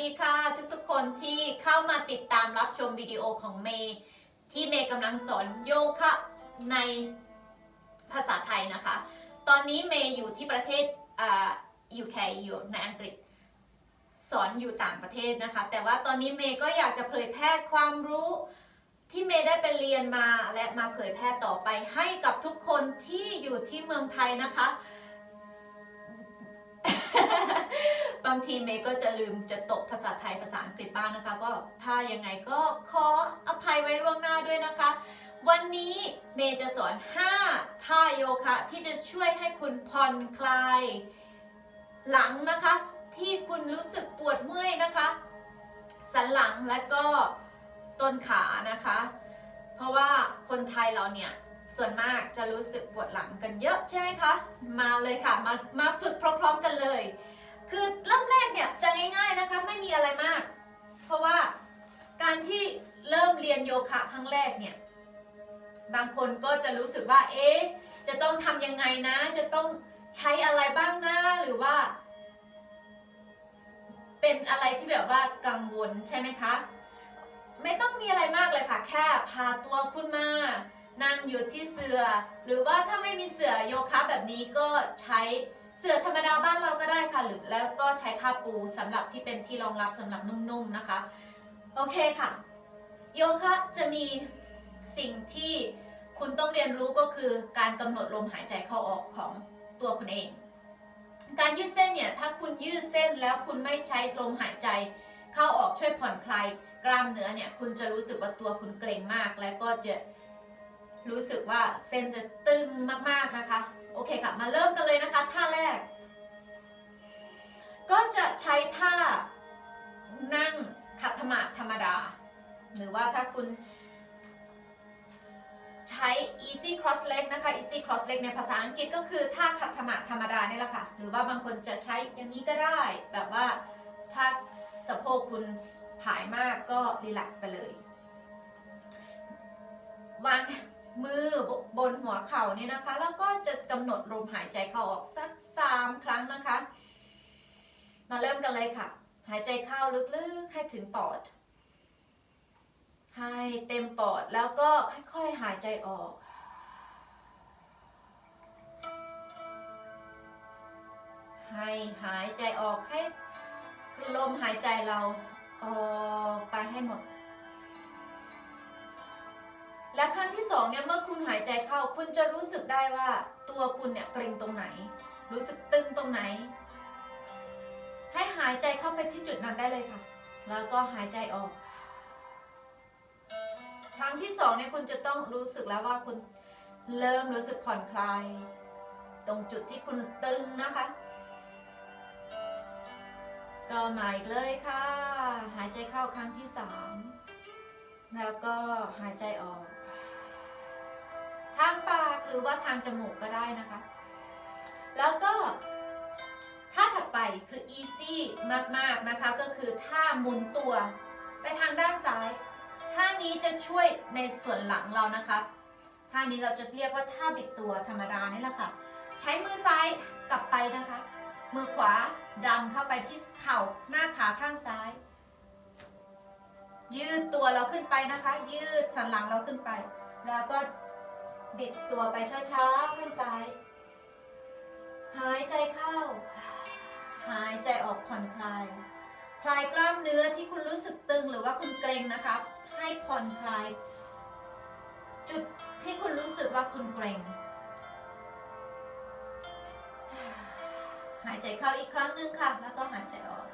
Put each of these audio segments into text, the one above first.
ดีค่ะทุกๆคนที่เข้ามาติดตามรับชมวิดีโอของเมย์ที่เมย์กำลังสอนโยคะในภาษาไทยนะคะ ตอนนี้เมย์อยู่ที่ประเทศอ่า UK อยู่ในอังกฤษ สอนอยู่ต่างประเทศนะคะ แต่ว่าตอนนี้เมย์ก็อยากจะเผยแพร่ความรู้ที่เมย์ได้ไปเรียนมาและมาเผยแพร่ต่อไปให้กับทุกคนที่อยู่ที่เมืองไทยนะคะ บางทีเมย์ก็จะลืมจะตกภาษาไทยภาษาอังกฤษบ้างนะคะ ก็ถ้ายังไงก็ขออภัยไว้ล่วงหน้าด้วยนะคะ วันนี้เมย์จะสอน 5 ท่าโยคะ ที่จะช่วยให้คุณผ่อนคลาย หลังนะคะ ที่คุณรู้สึกปวดเมื่อยนะคะสันหลังและก็ต้นขานะคะ เพราะว่าคนไทยเราเนี่ยส่วนมากจะรู้สึกปวดหลังกันเยอะใช่ไหมคะ มาเลยค่ะ มามาฝึกพร้อม ๆ กันเลย คือเริ่มแรกเนี่ยจะง่ายๆนะคะไม่มีอะไรมาก เพราะว่าการที่เริ่มเรียนโยคะครั้งแรกเนี่ยบางคนก็จะรู้สึกว่าเอ๊ะจะต้องทำยังไงนะ จะต้องใช้อะไรบ้างนะหรือว่า เป็นอะไรที่แบบว่ากังวลใช่ไหมคะ ไม่ต้องมีอะไรมากเลยค่ะ แค่พาตัวคุณมานั่งอยู่ที่เสือ่อ หรือว่าถ้าไม่มีเสื่อโยคะแบบนี้ก็ใช้เสื่อธรรม ดาบ้านเราก็ได้ค่ะหรือแล้วก็ใช้ผ้าปูสำหรับที่เป็นที่รองรับสำหรับนุ่มๆนะคะ โอเคค่ะ โยคะจะมีสิ่งที่คุณต้องเรียนรู้ก็คือการกำหนดลมหายใจเข้าออกของตัวคุณเอง การยืดเส้นเนี่ยถ้าคุณยืดเส้นแล้วคุณไม่ใช้ลมหายใจเข้าออกช่วยผ่อนคลายกล้ามเนื้อเนี่ยคุณจะรู้สึกว่าตัวคุณเกร็งมาก และก็จะรู้สึกว่าเส้นจะตึงมากๆนะคะ โอเคค่ะ มาเริ่มกันเลยนะคะท่าแรก ก็จะใช้ท่านั่งขัดสมาธิธรรมดา หรือว่าถ้าคุณใช้ easy cross leg นะคะ easy cross leg ในภาษาอังกฤษก็คือท่าขัดสมาธิธรรมดานี่แหละค่ะ หรือว่าบางคนจะใช้อย่างนี้ก็ได้ แบบว่าถ้าสะโพกคุณผายมากก็รีแลกซ์ไปเลยวางมือบนหัวเข่านี่นะคะ แล้วก็จะกำหนดลมหายใจเข้าออกสัก 3 ครั้งนะคะ มาเริ่มกันเลยค่ะ หายใจเข้าลึกๆ ให้ถึงปอด ให้เต็มปอดแล้วก็ค่อยๆหายใจออกให้หายใจออกให้ลมหายใจเราออกไปให้หมด และครั้งที่สองเนี่ยเมื่อคุณหายใจเข้าคุณจะรู้สึกได้ว่าตัวคุณเนี่ยเกร็งตรงายใจเข้าไปที่จุดนั้นได้เลยค่ะ แล้วก็หายใจออก ครั้งที่สองเนี่ยคุณจะต้องรู้สึกแล้วว่าคุณเริ่มรู้สึกผ่อนคลาย ตรงจุดที่คุณตึงนะคะ ก็มาอีกเลยค่ะ หายใจเข้าครั้งที่สามแล้วก็หายใจออก ทางปากหรือว่าทางจมูกก็ได้นะคะ แล้วก็ ท่าถัดไปคือ easy มากๆนะคะก็คือท่าหมุนตัว ไปทางด้านซ้าย ท่านี้จะช่วยในส่วนหลังเรานะคะท่านี้เราจะเรียกว่าท่าบิดตัวธรรมดานี่แหละค่ะ ใช้มือซ้ายกลับไปนะคะ มือขวาดันเข้าไปที่เข่าหน้าขาข้างซ้าย ยืดตัวเราขึ้นไปนะคะ ยืดสันหลังเราขึ้นไป แล้วก็บิดตัวไปช้าๆข้างซ้าย หายใจเข้า หายใจออกผ่อนคลาย คลายกล้ามเนื้อที่คุณรู้สึกตึงหรือว่าคุณเกร็งนะคะให้ผ่อนคลาย จุดที่คุณรู้สึกว่าคุณเกร็ง หายใจเข้าอีกครั้งหนึ่งค่ะ แล้วก็หายใจออก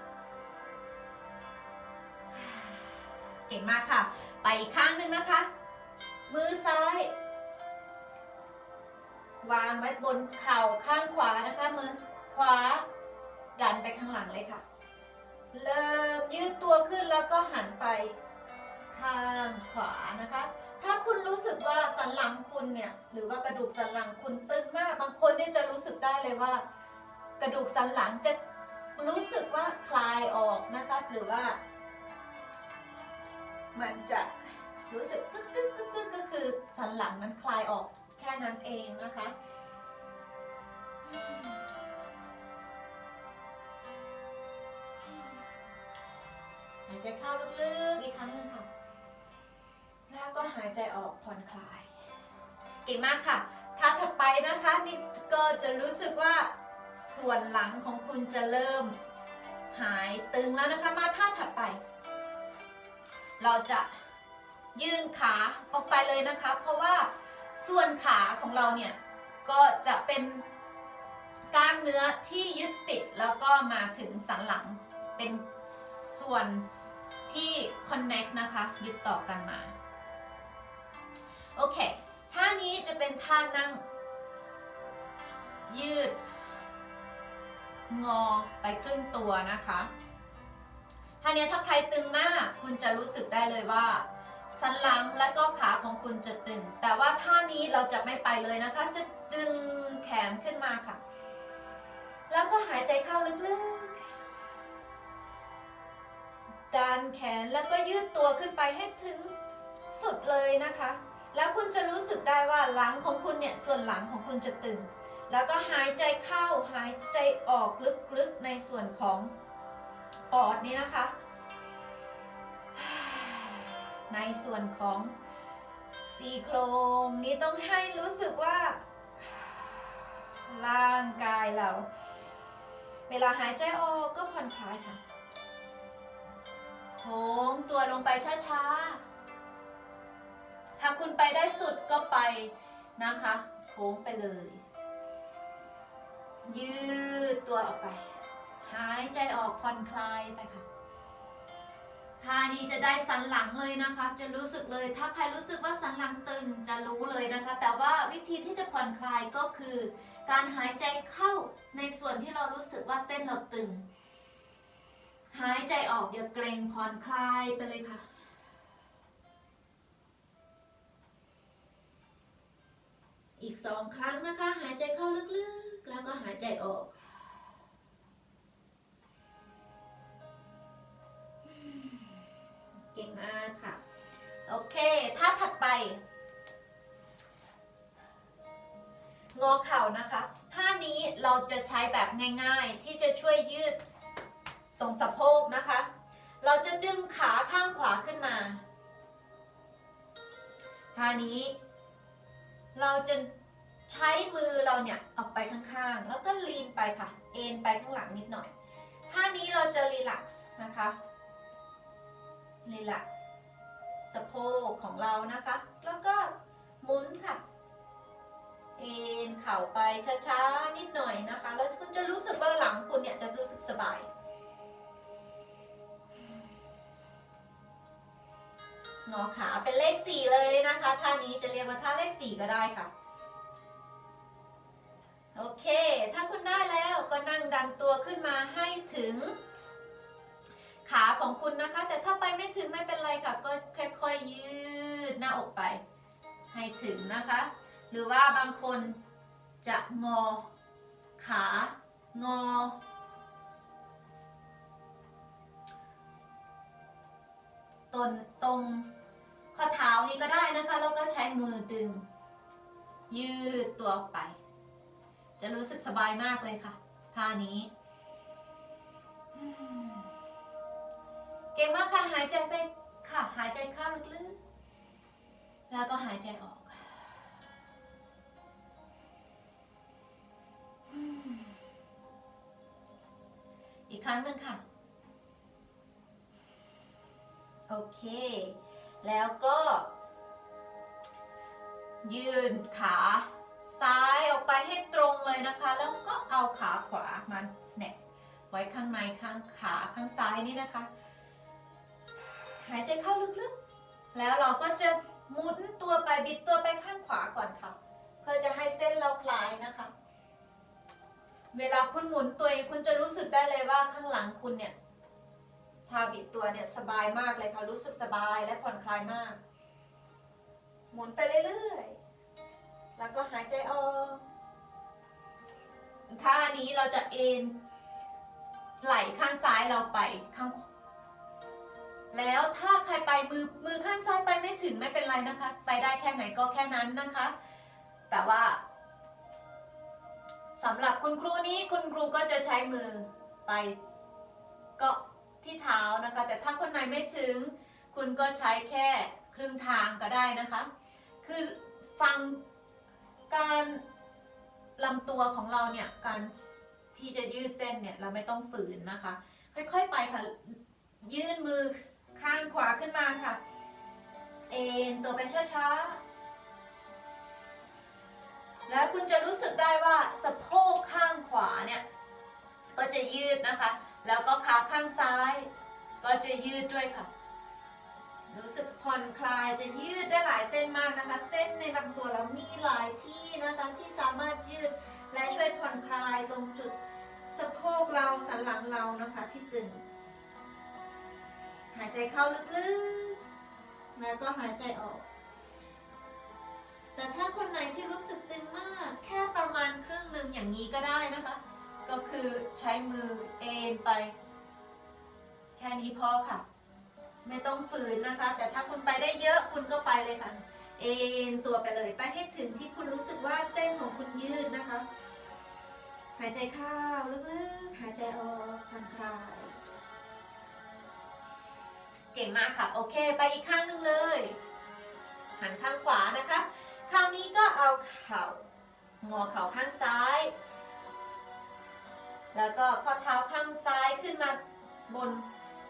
เก่งมากค่ะ ไปอีกข้างหนึ่งนะคะ มือซ้ายวางไว้บนเข่าข้างขวานะคะมือขวา ดันไปข้างหลังเลยค่ะ เริ่มยืดตัวขึ้นแล้วก็หันไปข้างขวานะคะ ถ้าคุณรู้สึกว่าสันหลังคุณเนี่ย หรือว่ากระดูกสันหลังคุณตึงมาก บางคนเนี่ยจะรู้สึกได้เลยว่า กระดูกสันหลังจะรู้สึกว่าคลายออกนะคะหรือว่า มันจะรู้สึกกึกกึกกึกกึกก็คือสันหลังนั้นคลายออกแค่นั้นเองนะคะ ใจเข้าลึกๆ อีกครั้งหนึ่งค่ะ แล้วก็หายใจออกผ่อนคลายเก่งมากค่ะท่าถัดไปนะคะนี่ก็จะรู้สึกว่าส่วนหลังของคุณจะเริ่มหายตึงแล้วนะคะ มาท่าถัดไป เราจะยื่นขาออกไปเลยนะคะ เพราะว่าส่วนขาของเราเนี่ย ก็จะเป็นกล้ามเนื้อที่ยึดติดแล้วก็มาถึงสันหลังเป็นส่วน ที่ connect นะคะยึดต่อกันมา โอเค ท่านี้จะเป็นท่านั่ง ยืด งอไปครึ่งตัวนะคะท่านี้ถ้าใครตึงมากคุณจะรู้สึกได้เลยว่าสันหลังและก็ขาของคุณจะตึง แต่ว่าท่านี้เราจะไม่ไปเลยนะคะ จะดึงแขนขึ้นมาค่ะ แล้วก็หายใจเข้าลึกๆ ดันแขนแล้วก็ยืดตัวขึ้นไปให้ถึงสุดเลยนะคะ แล้วคุณจะรู้สึกได้ว่าหลังของคุณเนี่ยส่วนหลังของคุณจะตึง แล้วก็หายใจเข้าหายใจออกลึกๆในส่วนของปอดนี้นะคะ ในส่วนของซีโครงนี้ต้องให้รู้สึกว่า ร่างกายเรา เวลาหายใจออกก็ผ่อนคลายค่ะ โค้งตัวลงไปช้าๆ ถ้าคุณไปได้สุดก็ไปนะคะ โค้งไปเลย ยืดตัวออกไป หายใจออกผ่อนคลายไปค่ะท่านี้จะได้สันหลังเลยนะคะ จะรู้สึกเลย ถ้าใครรู้สึกว่าสันหลังตึงจะรู้เลยนะคะ แต่ว่าวิธีที่จะผ่อนคลายก็คือ การหายใจเข้าในส่วนที่เรารู้สึกว่าเส้นเราตึง หายใจออกอย่าเกรงผ่อนคลายไปเลยค่ะ อีกสองครั้งนะคะ หายใจเข้าลึกๆ แล้วก็หายใจออกเก่งมากค่ะ โอเค ท่าถัดไป งอเข่านะคะ ท่านี้เราจะใช้แบบง่ายๆ ที่จะช่วยยืด ตรงสะโพกนะคะ เราจะดึงขาข้างขวาขึ้นมาท่านี้ เราจะใช้มือเราเนี่ยออกไปข้างๆ แล้วก็ลีนไปค่ะ เอ็นไปข้างหลังนิดหน่อยท่านี้เราจะรีแลกซ์นะคะรีแลกซ์สะโพกของเรานะคะ แล้วก็หมุนค่ะ เอ็นเข่าไปช้าๆ นิดหน่อยนะคะ แล้วคุณจะรู้สึกว่าหลังคุณเนี่ยจะรู้สึกสบาย งอขาเป็นเลขสี่เลยนะคะ ท่านี้จะเรียกว่าท่าเลขสี่ก็ได้ค่ะ โอเค ถ้าคุณได้แล้วก็นั่งดันตัวขึ้นมาให้ถึง ขาของคุณนะคะ แต่ถ้าไปไม่ถึงไม่เป็นไรค่ะ ก็ค่อยๆยืดหน้าอกไป ให้ถึงนะคะ หรือว่าบางคนจะงอ ขางอตนตรง ข้อเท้านี้ก็ได้นะคะ แล้วก็ใช้มือดึง ยืดตัวออกไป จะรู้สึกสบายมากเลยค่ะท่านี้ เก่งมากค่ะ หายใจไปค่ะ หายใจเข้าลึกๆ แล้วก็หายใจออก อีกครั้งหนึ่งค่ะ โอเค แล้วก็ ยืนขาซ้ายออกไปให้ตรงเลยนะคะ แล้วก็เอาขาขวามาแนบไว้ข้างในข้างขาข้างซ้ายนี่นะคะ หายใจเข้าลึกๆ แล้วเราก็จะหมุนตัวไปบิดตัวไปข้างขวาก่อนค่ะ เพื่อจะให้เส้นเราคลายนะคะ เวลาคุณหมุนตัวคุณจะรู้สึกได้เลยว่าข้างหลังคุณเนี่ย ทาบิดตัวเนี่ยสบายมากเลยค่ะรู้สึกสบายและผ่อนคลายมาก หมุนไปเรื่อยๆ แล้วก็หายใจออกท่านี้เราจะเอนไหล่ข้างซ้ายเราไปข้างแล้วถ้าใครไปมือมือข้างซ้ายไปไม่ถึงไม่เป็นไรนะคะ ไปได้แค่ไหนก็แค่นั้นนะคะ แต่ว่าสำหรับคุณครูนี้คุณครูก็จะใช้มือไปก็ ที่เท้านะคะ แต่ถ้าคนไหนไม่ถึง คุณก็ใช้แค่ครึ่งทางก็ได้นะคะ คือฟังการลำตัวของเราเนี่ยการที่จะยืดเส้นเนี่ยเราไม่ต้องฝืนนะคะ ค่อยๆไปค่ะ ยื่นมือข้างขวาขึ้นมาค่ะ เอ็นตัวไปช้าๆ แล้วคุณจะรู้สึกได้ว่าสะโพกข้างขวาเนี่ย ก็จะยืดนะคะ แล้วก็ขาข้างซ้าย ก็จะยืดด้วยค่ะ รู้สึกผ่อนคลายจะยืดได้หลายเส้นมากนะคะ เส้นในลำตัวเรามีหลายที่นะคะที่สามารถยืดและช่วยผ่อนคลายตรงจุดสะโพกเราสันหลังเรานะคะที่ตึง หายใจเข้าลึกๆ แล้วก็หายใจออก แต่ถ้าคนไหนที่รู้สึกตึงมาก แค่ประมาณครึ่งหนึ่งอย่างนี้ก็ได้นะคะ ก็คือใช้มือเอ็นไป แค่นี้พอค่ะ ไม่ต้องฝืนนะคะ แต่ถ้าคุณไปได้เยอะคุณก็ไปเลยค่ะ เอ็นตัวไปเลยไปให้ถึงที่คุณรู้สึกว่าเส้นของคุณยืดนะคะ หายใจเข้าลึกๆหายใจออกผ่อนคลายเก่งมากค่ะ โอเค ไปอีกข้างหนึ่งเลย หันข้างขวานะคะ คราวนี้ก็เอาเข่างอเข่าข้างซ้าย แล้วก็ข้อเท้าข้างซ้ายขึ้นมาบน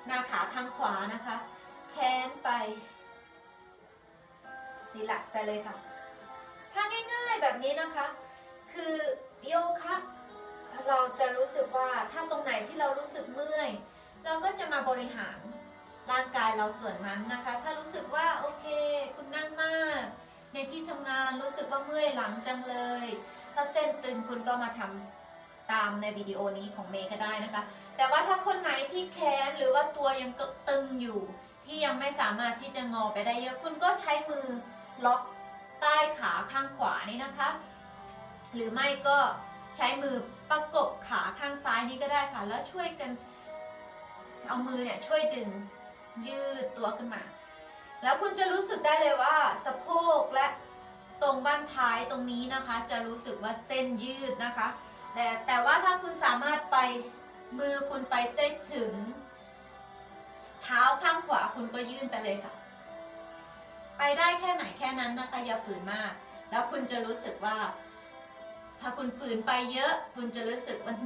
หน้าขาข้างขวานะคะ แขนไปรีแลกซ์ไปเลยค่ะท่าง่ายๆแบบนี้นะคะ คือโยคะเราจะรู้สึกว่าถ้าตรงไหนที่เรารู้สึกเมื่อย เราก็จะมาบริหารร่างกายเราส่วนนั้นนะคะ ถ้ารู้สึกว่าโอเค คุณนั่งมาก ในที่ทำงานรู้สึกว่าเมื่อยหลังจังเลย ถ้าเส้นตึงคุณก็มาทำ ตามในวิดีโอนี้ของเมย์ก็ได้นะคะ แต่ว่าถ้าคนไหนที่แขนหรือว่าตัวยังตึงอยู่ ที่ยังไม่สามารถที่จะงอไปได้เยอะคุณก็ใช้มือล็อกใต้ขาข้างขวานี่นะคะ หรือไม่ก็ใช้มือประกบขาข้างซ้ายนี้ก็ได้ค่ะ แล้วช่วยกันเอามือเนี่ยช่วยดึงยืดตัวขึ้นมา แล้วคุณจะรู้สึกได้เลยว่าสะโพกและตรงบ้านท้ายตรงนี้นะคะ จะรู้สึกว่าเส้นยืดนะคะ แต่แต่ว่าถ้าคุณสามารถไปมือคุณไปได้ถึง เท้าข้างขวาคุณก็ยื่นไปเลยค่ะ ไปได้แค่ไหนแค่นั้นนะคะ อย่าฝืนมาก แล้วคุณจะรู้สึกว่า ถ้าคุณฝืนไปเยอะ คุณจะรู้สึกวัน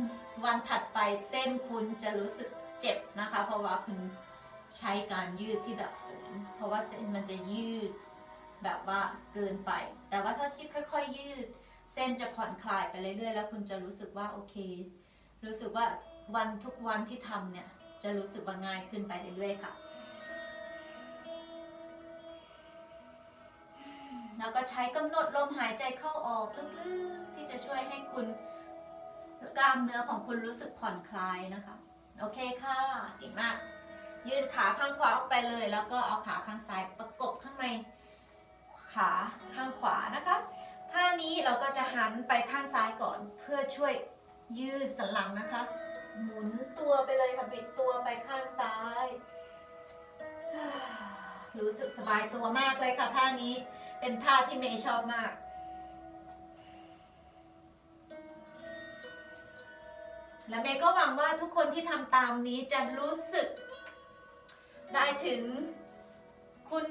วันถัดไปเส้นคุณจะรู้สึกเจ็บนะคะ เพราะว่าคุณใช้การยืดที่แบบฝืน เพราะว่าเส้นมันจะยืดแบบว่าเกินไป แต่ว่าถ้าที่ค่อย ๆ ยืด เส้นจะผ่อนคลายไปเรื่อยๆ แล้วคุณจะรู้สึกว่าโอเค รู้สึกว่าวันทุกวันที่ทำเนี่ยจะรู้สึกว่าง่ายขึ้นไปเรื่อยๆค่ะ แล้วก็ใช้กำหนดลมหายใจเข้าออกลึกๆที่จะช่วยให้คุณกล้ามเนื้อของคุณรู้สึกผ่อนคลายนะคะ โอเคค่ะเก่งมากยืนขาข้างขวาออกไปเลย แล้วก็เอาขาข้างซ้ายประกบข้างในขาข้างขวานะคะ ท่านี้เราก็จะหันไปข้างซ้ายก่อน เพื่อช่วยยืดสันหลังนะคะ หมุนตัวไปเลยค่ะบิดตัวไปข้างซ้าย รู้สึกสบายตัวมากเลยค่ะท่านี้เป็นท่าที่เมย์ชอบมากและเมย์ก็หวังว่าทุกคนที่ทำตามนี้จะรู้สึกได้ถึงคุณ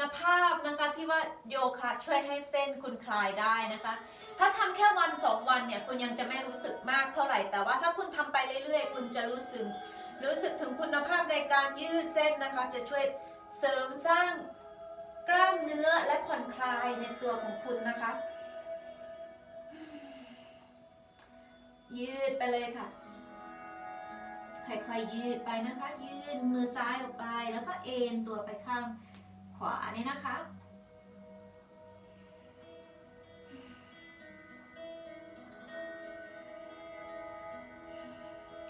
นภาพนะคะที่ว่าโยคะช่วยให้เส้นคุณคลายได้นะคะ ถ้าทำแค่วันสองวันเนี่ยคุณยังจะไม่รู้สึกมากเท่าไหร่ แต่ว่าถ้าคุณทำไปเรื่อยๆ คุณจะรู้สึกรู้สึกถึงคุณภาพในการยืดเส้นนะคะ จะช่วยเสริมสร้างกล้ามเนื้อและผ่อนคลายในตัวของคุณนะคะ ยืดไปเลยค่ะค่อยๆยืดไปนะคะ ยืดมือซ้ายออกไปแล้วก็เอ็นตัวไปข้าง ขวานี่นะคะ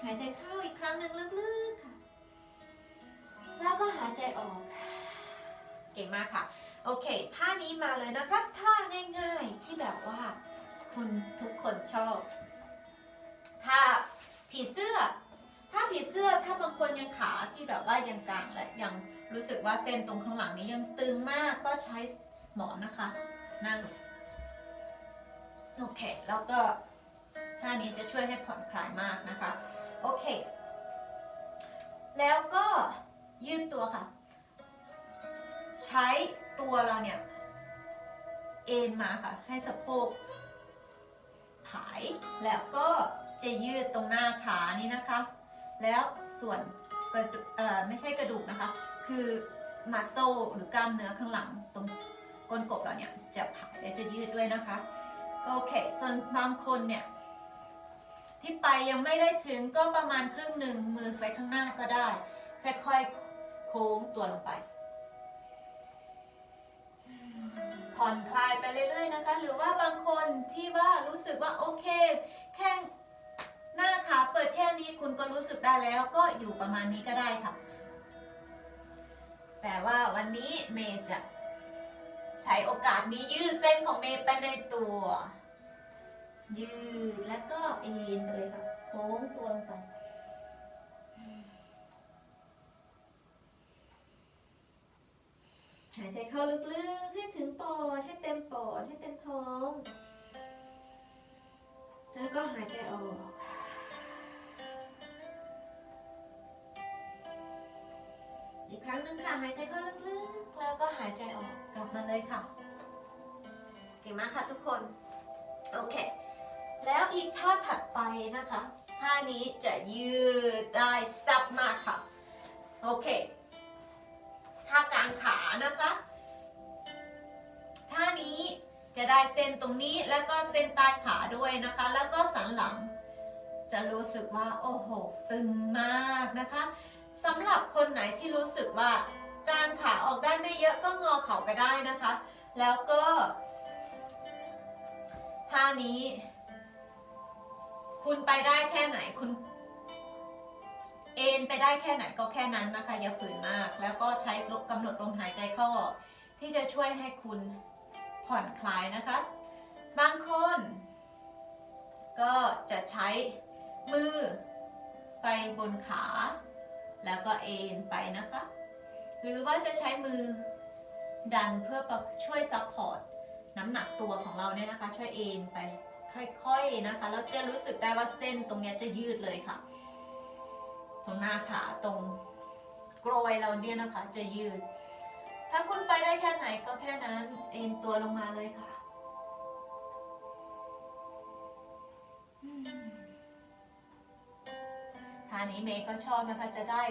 หายใจเข้าอีกครั้งหนึ่งลึกๆค่ะ แล้วก็หายใจออก เก่งมากค่ะ โอเค ท่านี้มาเลยนะคะท่าง่ายๆที่แบบว่า คุณทุกคนชอบ ท่าผีเสื้อถ้า ผีเสื้อถ้าบางคนยังขาที่แบบว่ายังกลางและยังรู้สึกว่าเส้นตรงข้างหลังนี้ยังตึงมากก็ใช้หมอนนะคะนั่งโอเค แล้วก็ท่านี้จะช่วยให้ผ่อนคลายมากนะคะ โอเค แล้วก็ยืดตัวค่ะ ใช้ตัวเราเนี่ยเอ็นมาค่ะ ให้สะโพกผาย แล้วก็จะยืดตรงหน้าขานี่นะคะ แล้วส่วนกระดูกไม่ใช่กระดูกนะคะ คือมัดโซหรือกล้ามเนื้อข้างหลังตรงก้นกบเราเนี่ยจะผายและจะยืดด้วยนะคะก็โอเค ส่วนบางคนเนี่ยที่ไปยังไม่ได้ถึงก็ประมาณครึ่งหนึ่งมือไปข้างหน้าก็ได้ ค่อยๆโค้งตัวลงไป ผ่อนคลายไปเรื่อยๆนะคะ หรือว่าบางคนที่ว่ารู้สึกว่าโอเค แค่ หน้าขาเปิดแค่นี้คุณก็รู้สึกได้แล้วก็อยู่ประมาณนี้ก็ได้ค่ะ แต่ว่าวันนี้เมย์จะใช้โอกาสนี้ยืดเส้นของเมย์ไปในตัว ยืดแล้วก็เอ็นไปเลยค่ะโค้งตัวลงไปหายใจเข้าลึกๆ ให้ถึงปอด ให้เต็มปอด ให้เต็มท้อง แล้วก็หายใจออก ค่ะ หายใจเข้าลึกๆ แล้วก็หายใจออกกลับมาเลยค่ะ เก่งมากค่ะทุกคน โอเค แล้วอีกท่าถัดไปนะคะท่านี้จะยืดได้ซับมากค่ะ โอเคท่ากลางขานะคะท่านี้จะได้เส้นตรงนี้แล้วก็เส้นใต้ขาด้วยนะคะ แล้วก็สันหลัง จะรู้สึกว่าโอ้โหตึงมากนะคะสำหรับคนไหนที่รู้สึกว่า กางขาออกได้ไม่เยอะก็งอเข่าก็ได้นะคะ แล้วก็ท่านี้ คุณไปได้แค่ไหนคุณ เอนไปได้แค่ไหนก็แค่นั้นนะคะ อย่าฝืนมาก แล้วก็ใช้กำหนดลมหายใจเข้าออกที่จะช่วยให้คุณผ่อนคลายนะคะ บางคน ก็จะใช้มือไปบนขา แล้วก็เอนไปนะคะ หรือว่าจะใช้มือดันเพื่อช่วยซัพพอร์ตน้ำหนักตัวของเราเนี่ยนะคะ ช่วยเอ็นไปค่อยๆนะคะแล้วจะรู้สึกได้ว่าเส้นตรงเนี้ยจะยืดเลยค่ะ ตรงหน้าขาตรงกรอยเราเนี่ยนะคะ จะยืด ถ้าคุณไปได้แค่ไหนก็แค่นั้นเอ็นตัวลงมาเลยค่ะท่านี้เมย์ก็ชอบนะคะจะได้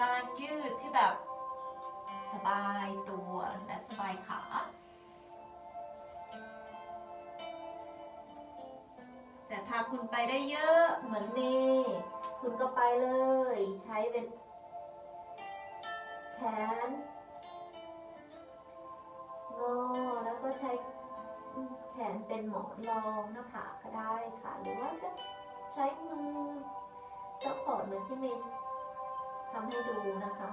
การยืดที่แบบ สบายตัวและสบายขา แต่ถ้าคุณไปได้เยอะเหมือนเมย์คุณก็ไปเลย ใช้เป็นแขนงอแล้วก็ใช้แขนเป็นหมอนรองหน้าผากก็ได้ค่ะ หรือว่าจะใช้มือซัพพอร์ตเหมือนที่เมย์ทำให้ดูนะคะ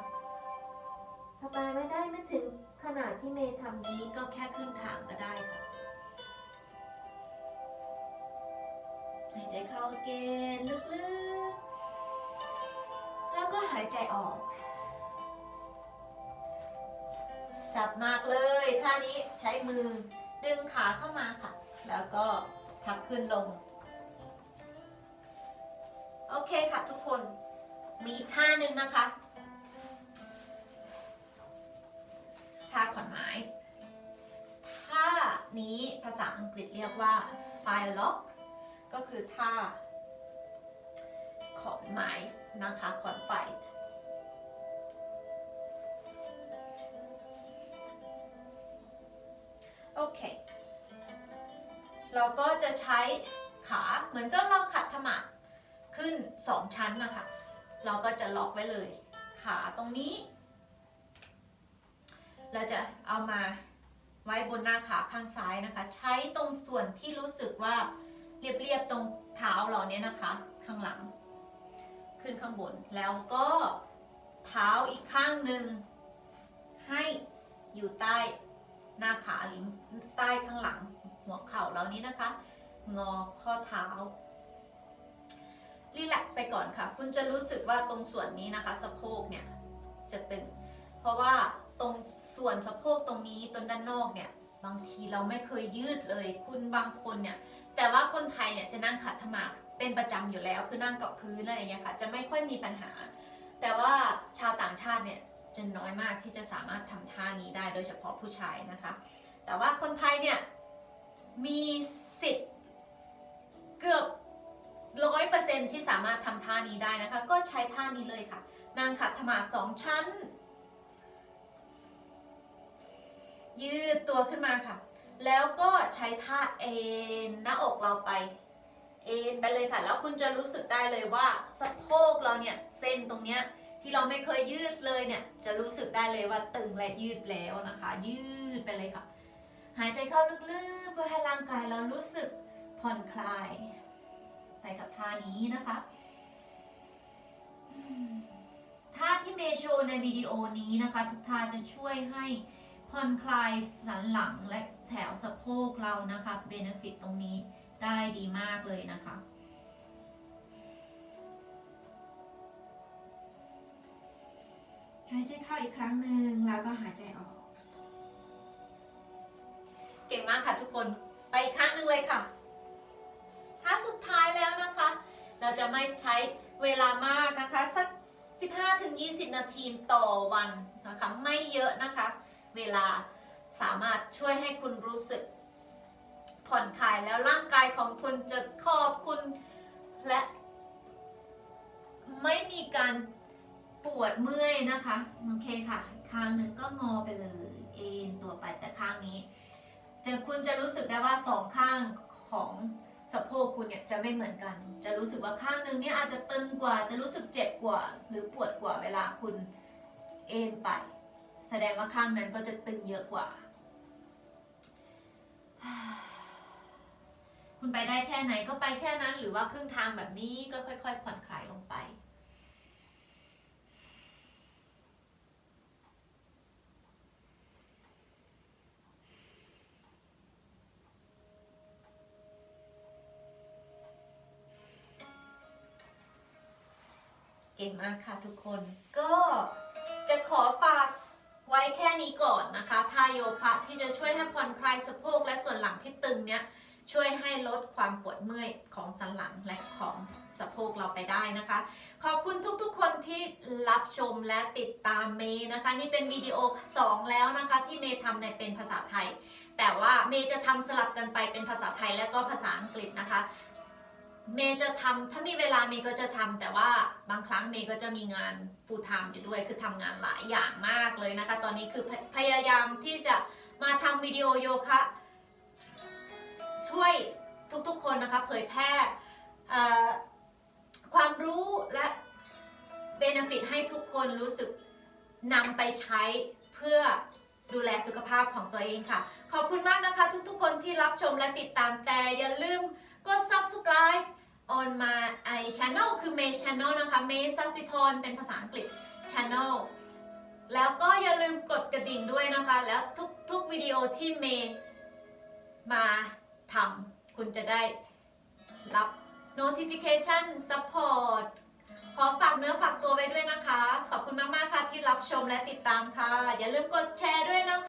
ถ้าไปไม่ได้ไม่ถึงขนาดที่เมย์ทำนี้ก็แค่ครึ่งทางก็ได้ค่ะ หายใจเข้าเกณฑ์ลึกๆ แล้วก็หายใจออก สับมากเลยท่านี้ใช้มือดึงขาเข้ามาค่ะ แล้วก็ทับขึ้นลง โอเคค่ะทุกคน มีอีกท่าหนึ่งนะคะ นี้ภาษาอังกฤษเรียกว่า fire lock ก็คือท่าขอนไม้นะคะขอนไฟโอเค เราก็จะใช้ขาเหมือนก็เราขัดธรรมะขึ้นสองชั้นนะคะ เราก็จะล็อกไว้เลย ขาตรงนี้ เราจะเอามา ไว้บนหน้าขาข้างซ้ายนะคะ ใช้ตรงส่วนที่รู้สึกว่าเรียบๆตรงเท้าเราเนี่ยนะคะ ข้างหลัง ขึ้นข้างบนแล้วก็เท้าอีกข้างหนึ่งให้อยู่ใต้หน้าขาหรือใต้ข้างหลังหัวเข่าเรานี้นะคะ งอข้อเท้ารีแลกซ์ไปก่อนค่ะ คุณจะรู้สึกว่าตรงส่วนนี้นะคะ สะโพกเนี่ยจะตึง เพราะว่า ตรงส่วนสะโพกตรงนี้ตรงด้านนอกเนี่ยบางทีเราไม่เคยยืดเลย คุณบางคนเนี่ยแต่ว่าคนไทยเนี่ยจะนั่งขัดธรรมะเป็นประจำอยู่แล้วคือนั่งกับพื้นอะไรอย่างเงี้ยค่ะจะไม่ค่อยมีปัญหา แต่ว่าชาวต่างชาติเนี่ยจะน้อยมากที่จะสามารถทำท่านี้ได้โดยเฉพาะผู้ชายนะคะ แต่ว่าคนไทยเนี่ยมีสิทธิ์เกือบร้อยเปอร์เซ็นที่สามารถทำท่านี้ได้นะคะ ก็ใช้ท่านี้เลยค่ะนางขัดธมาสองชั้น ยืดตัวขึ้นมาค่ะ แล้วก็ใช้ท่าเอ็นหน้าอกเราไป เอ็นไปเลยค่ะ แล้วคุณจะรู้สึกได้เลยว่าสะโพกเราเนี่ยเส้นตรงเนี้ยที่เราไม่เคยยืดเลยเนี่ย จะรู้สึกได้เลยว่าตึงและยืดแล้วนะคะ ยืดไปเลยค่ะ หายใจเข้าลึกๆเพื่อให้ร่างกายเรารู้สึกผ่อนคลาย ไปกับท่านี้นะคะท่าที่เมโชในวิดีโอนี้นะคะ ทุกท่าจะช่วยให้ ผ่อนคลายสันหลังและแถวสะโพกเรานะคะเบนฟิตตรงนี้ได้ดีมากเลยนะคะ หายใจเข้าอีกครั้งหนึ่งแล้วก็หายใจออก เก่งมากค่ะทุกคนไปอีกครั้งหนึ่งเลยค่ะท่าสุดท้ายแล้วนะคะ เราจะไม่ใช้เวลามากนะคะ สัก 15-20 นาทีต่อวันนะคะ ไม่เยอะนะคะ เวลา สามารถช่วยให้คุณรู้สึก ผ่อนคลายแล้วร่างกายของคุณจะขอบคุณและ ไม่มีการปวดเมื่อยนะคะโอเคค่ะข้างหนึ่งก็งอไปเลยเอ็นตัวไปแต่ข้างนี้จะคุณจะรู้สึกได้ว่าสองข้างของสะโพกคุณเนี่ยจะไม่เหมือนกัน จะรู้สึกว่าข้างหนึ่งเนี่ยอาจจะตึงกว่า จะรู้สึกเจ็บกว่า หรือปวดกว่าเวลาคุณเอ็นไป แสดงว่าข้างนั้นก็จะตึงเยอะกว่า คุณไปได้แค่ไหนก็ไปแค่นั้น หรือว่าครึ่งทางแบบนี้ก็ค่อย ๆ ผ่อนคลายลงไปเก่งมากค่ะทุกคน ก็จะขอฝาก ว้แค่นี้ก่อนนะคะท่าโยคะที่จะช่วยให้ผ่อนคลายสะโพกและส่วนหลังที่ตึงเนี้ยช่วยให้ลดความปวดเมื่อยของสันหลังและของสะโพกเราไปได้นะคะ ขอบคุณทุกๆคนที่รับชมและติดตามเมย์นะคะ นี่เป็นวิดีโอ 2 แล้วนะคะ ที่เมย์ทำในเป็นภาษาไทย แต่ว่าเมย์จะทำสลับกันไปเป็นภาษาไทยและก็ภาษาอังกฤษนะคะ เมย์จะทำถ้ามีเวลาเมย์ก็จะทำแต่ว่าบางครั้งเมย์ก็จะมีงาน full time อยู่ด้วยคือทำงานหลายอย่างมากเลยนะคะ ตอนนี้คือพพยายามที่จะมาทำวิดีโอโยคะช่วยทุกๆคนนะคะเผยแพร่ความรู้และเบนฟิตให้ทุกคนรู้สึกนำไปใช้เพื่อดูแลสุขภาพของตัวเองค่ะ ขอบคุณมากนะคะทุกๆคนที่รับชมและติดตามแต่อย่าลืมกด subscribe on my i channel คือ May channel นะคะ May ซัสิธรเป็นภาษาอังกฤษ channel แล้วก็อย่าลืมกดกระดิ่งด้วยนะคะ แล้วทุกทุกวิดีโอที่เมย์มาทำคุณจะได้รับ notification support ขอฝากเนื้อฝากตัวไว้ด้วยนะคะ ขอบคุณมาก ๆ ค่ะที่รับชมและติดตามค่ะ อย่าลืมกดแชร์ด้วยนะคะ